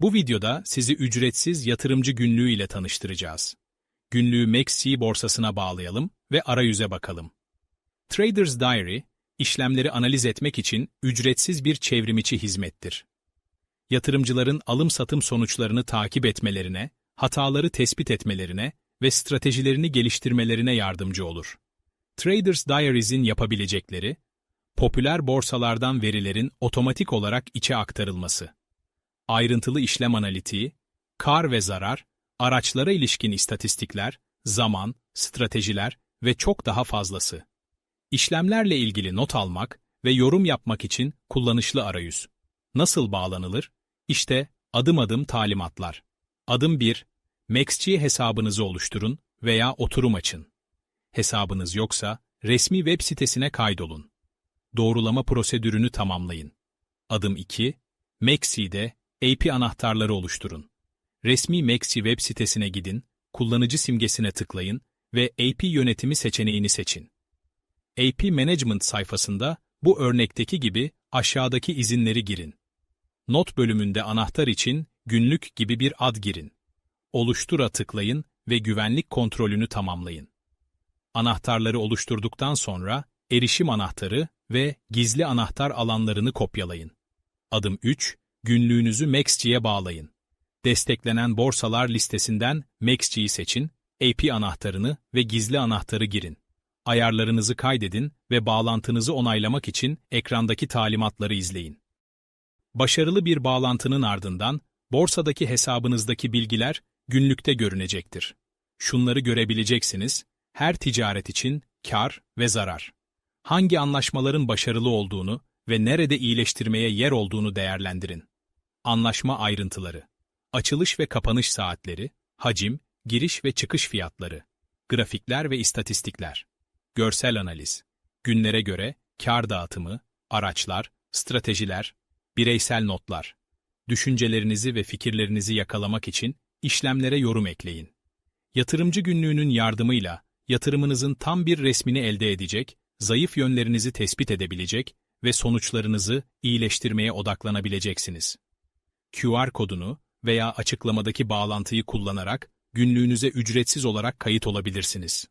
Bu videoda sizi ücretsiz yatırımcı günlüğü ile tanıştıracağız. Günlüğü MaxC borsasına bağlayalım ve arayüze bakalım. Trader's Diary, işlemleri analiz etmek için ücretsiz bir çevrimiçi hizmettir. Yatırımcıların alım-satım sonuçlarını takip etmelerine, hataları tespit etmelerine ve stratejilerini geliştirmelerine yardımcı olur. Trader's Diaries'in yapabilecekleri, popüler borsalardan verilerin otomatik olarak içe aktarılması, ayrıntılı işlem analitiği, kar ve zarar, araçlara ilişkin istatistikler, zaman, stratejiler ve çok daha fazlası. İşlemlerle ilgili not almak ve yorum yapmak için kullanışlı arayüz. Nasıl bağlanılır? İşte adım adım talimatlar. Adım 1. MaxG hesabınızı oluşturun veya oturum açın. Hesabınız yoksa resmi web sitesine kaydolun. Doğrulama prosedürünü tamamlayın. Adım 2. Maxi'de AP anahtarları oluşturun. Resmi Maxi web sitesine gidin, kullanıcı simgesine tıklayın ve AP yönetimi seçeneğini seçin. AP Management sayfasında bu örnekteki gibi aşağıdaki izinleri girin. Not bölümünde anahtar için günlük gibi bir ad girin. Oluştura tıklayın ve güvenlik kontrolünü tamamlayın. Anahtarları oluşturduktan sonra erişim anahtarı ve gizli anahtar alanlarını kopyalayın. Adım 3. Günlüğünüzü MaxG'ye bağlayın. Desteklenen borsalar listesinden MaxG'yi seçin, AP anahtarını ve gizli anahtarı girin. Ayarlarınızı kaydedin ve bağlantınızı onaylamak için ekrandaki talimatları izleyin. Başarılı bir bağlantının ardından borsadaki hesabınızdaki bilgiler günlükte görünecektir. Şunları görebileceksiniz, her ticaret için kar ve zarar. Hangi anlaşmaların başarılı olduğunu ve nerede iyileştirmeye yer olduğunu değerlendirin. Anlaşma ayrıntıları, açılış ve kapanış saatleri, hacim, giriş ve çıkış fiyatları, grafikler ve istatistikler, görsel analiz, günlere göre kar dağıtımı, araçlar, stratejiler, bireysel notlar. Düşüncelerinizi ve fikirlerinizi yakalamak için işlemlere yorum ekleyin. Yatırımcı günlüğünün yardımıyla yatırımınızın tam bir resmini elde edecek, zayıf yönlerinizi tespit edebilecek ve sonuçlarınızı iyileştirmeye odaklanabileceksiniz. QR kodunu veya açıklamadaki bağlantıyı kullanarak günlüğünüze ücretsiz olarak kayıt olabilirsiniz.